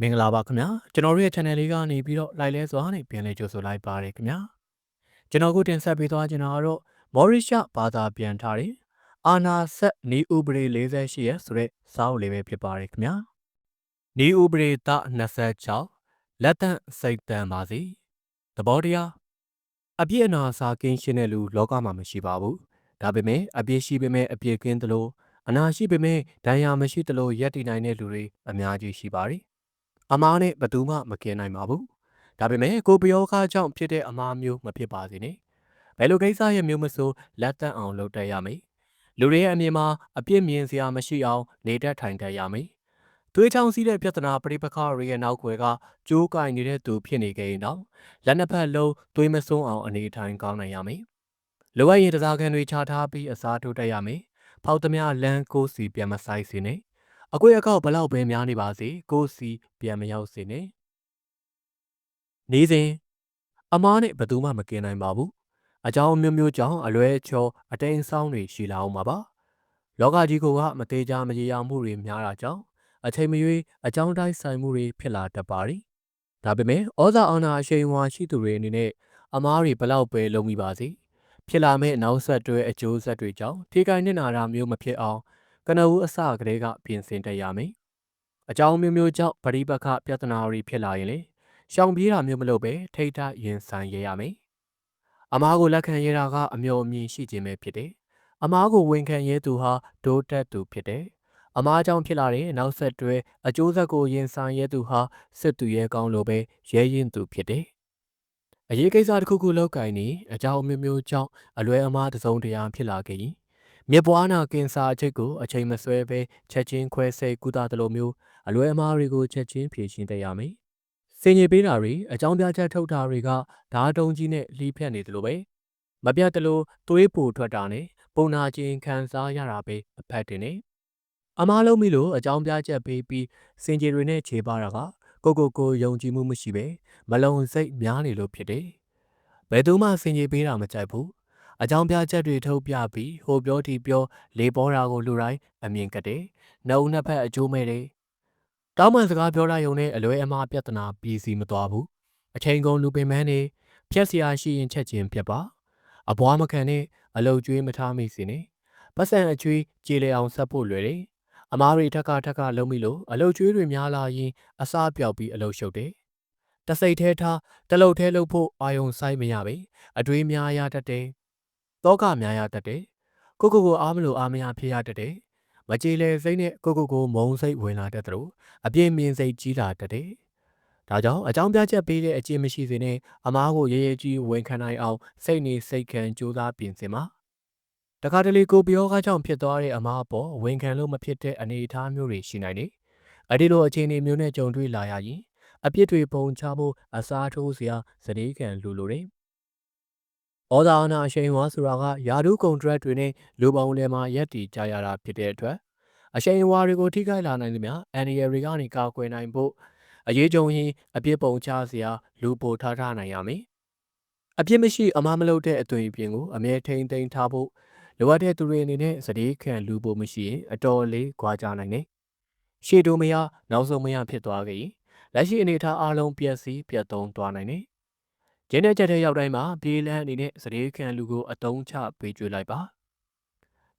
မင်္ဂလာပါခင်ဗျာကျွန်တော်တို့ရဲ့ channel လေးကနေပြီးတော့ like လဲစွာနဲ့ပြန်လည်ကြိုဆိုလိုက်ပါရခင်ဗျာကျွန်တော်ကိုတင်ဆက်ပေးသွားချင်တာကတော့မော်ရီရှာဘာသာပြန်ထားတဲ့အာနာဆက်နီဥပဒေ48ရဲ့ဆိုတဲ့စာအုပ်လေးပဲဖြစ်ပါတယ်ခင်ဗျာနီဥပဒေသ26လက်တန့်စိတ်တန်ပါစီသဘောတရားအပြည့်အနာစာကင်းရှင်းတဲ့လူလောကမှာမရှိပါဘူးဒါပေမဲ့အပြည့်ရှိပေမဲ့အပြည့်ကင်းသလိုအနာရှိပေမဲ့ဒဏ်ရာမရှိသလိုရက်တည်နိုင်တဲ့လူတွေအများကြီးရှိပါတယ် အမားနဲ့ဘသူမှမကင်းနိုင်ပါဘူး။ဒါပေမဲ့ကိုပယောခါကြောင့်ဖြစ်တဲ့အမားမျိုးမဖြစ်ပါစေနဲ့။ဘယ်လိုကိစ္စရဲ့မျိုးမဆိုလက်တန့်အောင်လုပ်တတ်ရမယ်။လူတွေရဲ့အမြင်မှာအပြစ်မြင်စရာမရှိအောင်နေတတ်ထိုင်တတ်ရမယ်။သွေးချောင်းစည်းတဲ့ပြဿနာပရိပခတွေရဲ့နောက်ွယ်ကကြိုးကင်နေတဲ့သူဖြစ်နေကြရင်တော့လက်နှစ်ဖက်လုံးသွေးမစွန်းအောင်အနေထိုင်ကောင်းနိုင်ရမယ်။လိုအပ်ရင်တစားခံတွေချထားပြီးအစားထိုးတတ်ရမယ်။ဖောက်သမျှလမ်းကိုစီပြန်မဆိုင်စေနဲ့။ အကွေအကောက်ဘလောက်ပဲများနေပါစေကိုစီပြန်မရောက်စေနဲ့နေစဉ်အမားနဲ့ဘယ်သူမှမကင်နိုင်ပါဘူးအကြောင်းမျိုးမျိုးကြောင့်အလွဲချောအတိန်ဆောင်တွေရှိလာအောင်ပါပါလောကကြီးကမသေးကြမရေရာမှုတွေများတာကြောင့်အချိန်မရွေးအကြောင်းတိုင်းဆိုင်မှုတွေဖြစ်လာတတ်ပါသည်ဒါပေမဲ့ဩဇာအာဏာအရှိန်ဝါရှိသူတွေအနေနဲ့အမားတွေဘလောက်ပဲလုံးမိပါစေဖြစ်လာမယ့်နောက်ဆက်တွဲအကျိုးဆက်တွေကြောင့်ထိခိုက်နစ်နာတာမျိုးမဖြစ်အောင် ကနဦးအစကတည်းကပြင်ဆင်တတ်ရမယ်။အကြောင်းမျိုးမျိုးကြောင့်ပရိပခပြဿနာတွေဖြစ်လာရင်လေရှောင်ပြေးတာမျိုးမလုပ်ပဲထိတ်ထရင်ဆိုင်ရရမယ်။အမားကိုလက်ခံရတာကအမျိုးအမြင်ရှိခြင်းပဲဖြစ်တယ်။အမားကိုဝန်ခံရဲသူဟာဒိုးတက်သူဖြစ်တယ်။အမားကြောင့်ဖြစ်လာတဲ့နောက်ဆက်တွဲအကျိုးဆက်ကိုရင်ဆိုင်ရဲသူဟာစစ်သူရဲကောင်းလိုပဲရဲရင်သူဖြစ်တယ်။အရေးကိစ္စတစ်ခုခုလောက်ကင်နေအကြောင်းမျိုးမျိုးကြောင့်အလွဲအမားတစုံတရာဖြစ်လာခဲ့ရင် မြစ်ပွားနာကင်ဆာအချိတ်ကိုအချိန်မဆွဲဘဲချက်ချင်းခွဲစိတ်ကုသသလိုမျိုးအလွဲအမှားတွေကိုချက်ချင်းဖြေရှင်းတတ်ရမယ်။စင်ကြီးပေးတာတွေအကြောင်းပြချက်ထုတ်တာတွေကဓာတ်တုံးကြီးနဲ့လှီးဖြတ်နေသလိုပဲမပြတ်တလို့သွေးပိုထွက်တာနဲ့ပုံနာချင်းခံစားရတာပဲအဖက်တင်နေ။အမားလုံးပြီလို့အကြောင်းပြချက်ပေးပြီးစင်ကြီးတွေနဲ့ခြေပါတာကကိုကိုကိုယုံကြည်မှုမရှိပဲမလုံစိတ်များနေလို့ဖြစ်တယ်။ဘယ်သူမှစင်ကြီးပေးတာမကြိုက်ဘူး။ အကြောင်းပြချက်တွေထုတ်ပြပြီးဟိုပြောဒီပြော လေပေါ်တာကိုလူတိုင်းအမြင်ကတဲ့နှုံနှစ်ဖက်အကျိုးမဲ့တယ်တောင်းပန်စကားပြောလိုက်ရုံနဲ့အလွဲအမှားပြဿနာပြီးစီမသွားဘူးအချိန်ကုန်လူပင်မန်းနေဖြက်စရာရှိရင်ချက်ချင်းပြက်ပါအဘွားမခံနဲ့အလုတ်ကျွေးမထားမိစေနဲ့ပတ်စံအကျွေးကြေလေအောင်ဆက်ဖို့လွယ်တယ်အမားတွေထက်ကထက်ကလုံးမိလို့အလုတ်ကျွေးတွေများလာရင်အစားပြောက်ပြီးအလုတ်ရှုပ်တယ်တစိတ်သေးထားတလုတ်သေးလို့ဖို့အာယုံဆိုင်မရပဲအတွေးများရတတ်တယ် တောကများရတတ်တယ်။ကိုကိုကိုအားမလို့အားမရဖြစ်ရတတ်တယ်။မကြေလေစိတ်နဲ့ကိုကိုကိုမုံစိတ်ဝင်လာတတ်သလိုအပြင်းမြင်စိတ်ကြီးလာတတ်တယ်။ဒါကြောင့်အကြောင်းပြချက်ပေးတဲ့အကျင့်မရှိစေနဲ့အမားကိုရဲရဲကြီးဝန်ခံနိုင်အောင်စိတ်နေစိတ်ခံကြိုးစားပြင်ဆင်ပါ။တခါတလေကိုပြောကားကြောင့်ဖြစ်သွားတဲ့အမားအပေါ်ဝန်ခံလို့မဖြစ်တဲ့အနေအထားမျိုးတွေရှိနိုင်တယ်။အဲဒီလိုအခြေအနေမျိုးနဲ့ကြုံတွေ့လာရရင်အပြစ်တွေပုံချဖို့အစားထိုးစရာစတေးခံလူလိုတယ် ဩဇာအာဏာအရှိန်အဝါဆိုတာကယာဒူးကွန်ထရက်တွေနဲ့လူပုံလယ်မှာရက်တည်ကြရတာဖြစ်တဲ့အတွက်အရှိန်အဝါတွေကိုထိခိုက်လာနိုင်သမျှအန်ဒီရယ်တွေကနေကာကွယ်နိုင်ဖို့အရေးကြုံရင်အပြစ်ပုံချစရာလူပိုထားထားနိုင်ရမယ်။အပြစ်မရှိအမှားမလုပ်တဲ့အသွင်အပြင်ကိုအမြဲထိန်သိမ်းထားဖို့လိုအပ်တဲ့သူတွေအနေနဲ့စတိခံလူပိုမရှိရင်အတော်လေးကြွားကြနိုင်တယ်။ရှေ့တိုမရနောက်ဆုံးမရဖြစ်သွားခဲ့ရင်လက်ရှိအနေအထားအလုံးပျက်စီးပြတ်သုံးသွားနိုင်တယ် ရင်းတဲ့ချက်တဲ့ရောက်တိုင်းမှာပြေးလန်းအနေနဲ့စရေခံလူကိုအတုံးချပေးကြွေလိုက်ပါ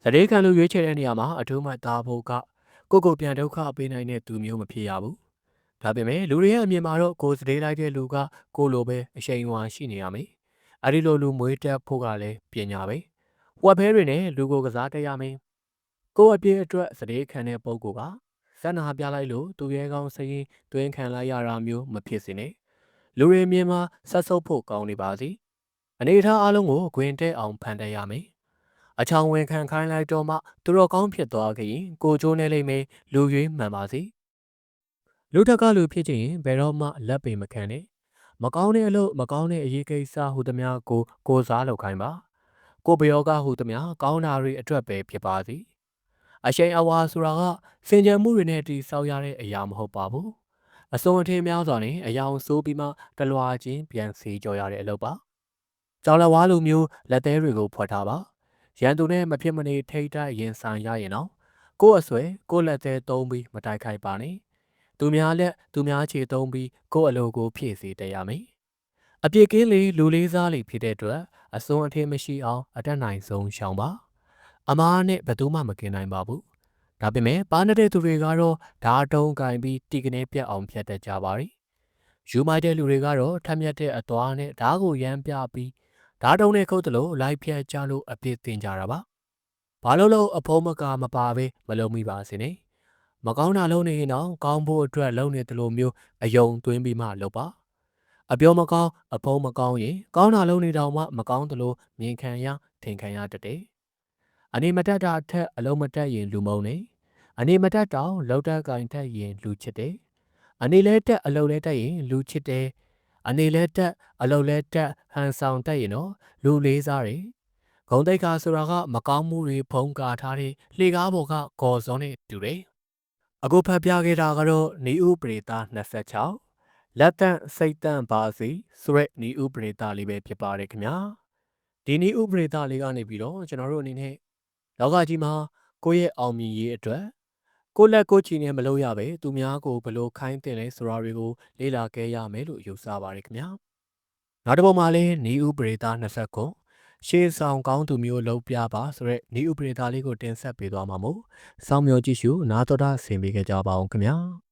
စရေခံလူရွေးချယ်တဲ့နေရာမှာအထူးမှသားဖို့ကကိုကိုပြန်ဒုက္ခပေးနိုင်တဲ့သူမျိုးမဖြစ်ရဘူးဒါပေမဲ့လူတွေရဲ့အမြင်မှာတော့ကိုစရေလိုက်တဲ့လူကကိုလိုပဲအရှိန်အဝါရှိနေရမယ်အဲ့ဒီလိုလူမွေးတက်ဖို့ကလည်းပညာပဲဝက်ဖဲတွေနဲ့လူကိုကစားတက်ရမယ်ကိုအပြည့်အတွက်စရေခံတဲ့ပုံကဇက်နာပြလိုက်လို့သူရဲကောင်းစရင်တွင်းခံလိုက်ရတာမျိုးမဖြစ်စေနဲ့ လူတွေမြင်မှာဆက်ဆုပ်ဖို့ကောင်းနေပါစီအနေထားအလုံးကိုဂွင်တဲ့အောင်ဖန်တက်ရမယ်အချောင်ဝင်ခံခိုင်းလိုက်တော့မှသူတော်ကောင်းဖြစ်သွားခဲ့ရင်ကိုချိုးနေလိမ့်မယ်လူရွေးမှန်ပါစီလူထက်ကလူဖြစ်ခြင်းဘယ်တော့မှလက်ပေမခံနဲ့မကောင်းတဲ့အလုပ်မကောင်းတဲ့အရေးကိစ္စဟူသမျှကိုကိုစားလုပ်ခိုင်းပါကိုပယောကဟူသမျှကောင်းတာတွေအတွက်ပဲဖြစ်ပါစီအရှိန်အဝါဆိုတာကစင်ကြံမှုတွေနဲ့တည်ဆောက်ရတဲ့အရာမဟုတ်ပါဘူး အစုံအထင်းများစွာနဲ့အယောင်ဆိုးပြီးမှတလွာချင်းပြန်စီကြော်ရတဲ့အလုပ်ပါကြောင်လဝါလိုမျိုးလက်သေးတွေကိုဖွက်ထားပါရန်သူနဲ့မဖြစ်မနေထိတ်တိုက်ရင်ဆိုင်ရရင်တော့ကိုယ့်အဆွဲကိုယ့်လက်သေးသုံးပြီးမတိုက်ခိုက်ပါနဲ့သူများလက်သူများခြေသုံးပြီးကိုယ့်အလိုကိုဖြည့်စေတတ်ရမယ်အပြစ်ကင်းလေလူလေးစားလေဖြစ်တဲ့အတွက်အစွန်းအထင်းမရှိအောင်အတတ်နိုင်ဆုံးရှောင်ပါအမားနဲ့ဘယ်သူမှမกินနိုင်ပါဘူး ဒါပေမဲ့ပါနေတဲ့သူတွေကတော့ဓာတုံးကင်ပြီးတီကနေပြတ်အောင်ဖြတ်တတ်ကြပါ ರಿ ယူမိုက်တဲ့လူတွေကတော့ထက်မြက်တဲ့အသွားနဲ့ဓာတ်ကိုရမ်းပြပြီးဓာတ်တုံးနဲ့ခုတ်တယ်လို့လိုက်ဖြတ်ကြလို့အပြစ်တင်ကြတာပါ။ဘာလို့လို့အဖုံးမကမပါပဲမလုံးမိပါစေနဲ့။မကောင်းတာလုံးနေရင်တော့ကောင်းဖို့အတွက်လုံးနေတယ်လို့မျိုးအယုံသွင်းပြီးမှလုပ်ပါ။အပြောမကောင်းအဖုံးမကောင်းရင်ကောင်းတာလုံးနေတောင်မှမကောင်းတယ်လို့မြင်ခံရထင်ခံရတတ်တယ်။ အနေမတက်တာအထက်အလုံးမတက်ရင်လူမုံနေ။အနေမတက်တောင်လောက်တက်ကင်တက်ရင်လူချစ်တယ်။အနေလဲတက်အလုံးလဲတက်ရင်လူချစ်တယ်။အနေလဲတက်အလုံးလဲတက်ဟန်ဆောင်တက်ရင်တော့လူလေးစားတယ်။ဂုံတိတ်ခါဆိုတာကမကောင်းမှုတွေဖုံးကာထားတဲ့လှေကားပေါ်ကကော်စောနဲ့တူတယ်။အခုဖတ်ပြခဲ့တာကတော့နေဥပရိသ26လက်တန့်စိတ်တန့်ပါစီဆိုရက်နေဥပရိသလေးပဲဖြစ်ပါတယ်ခင်ဗျာ။ဒီနေဥပရိသလေးကနေပြီးတော့ကျွန်တော်တို့အနေနဲ့ လောကကြီးမှာကိုယ့်ရဲ့အောင်မြင်ရေးအတွက်ကိုယ့်လက်ကိုယ်ချီနဲ့မလုပ်ရပဲသူများကိုဘလို့ခိုင်းတင်လဲဆိုတာတွေကိုလေ့လာခဲ့ရမယ်လို့ယူဆပါတယ်ခင်ဗျာနောက်တစ်ပုံမှာလည်းနီဥပရိသ20ခုရှေးဆောင်ကောင်းသူမျိုးလုံးပြပါဆိုရက်နီဥပရိသလေးကိုတင်ဆက်ပေးသွားမှာမို့စောင့်မျှော်ကြည့်ရှုနားတော်တာဆင်ပေးကြပါအောင်ခင်ဗျာ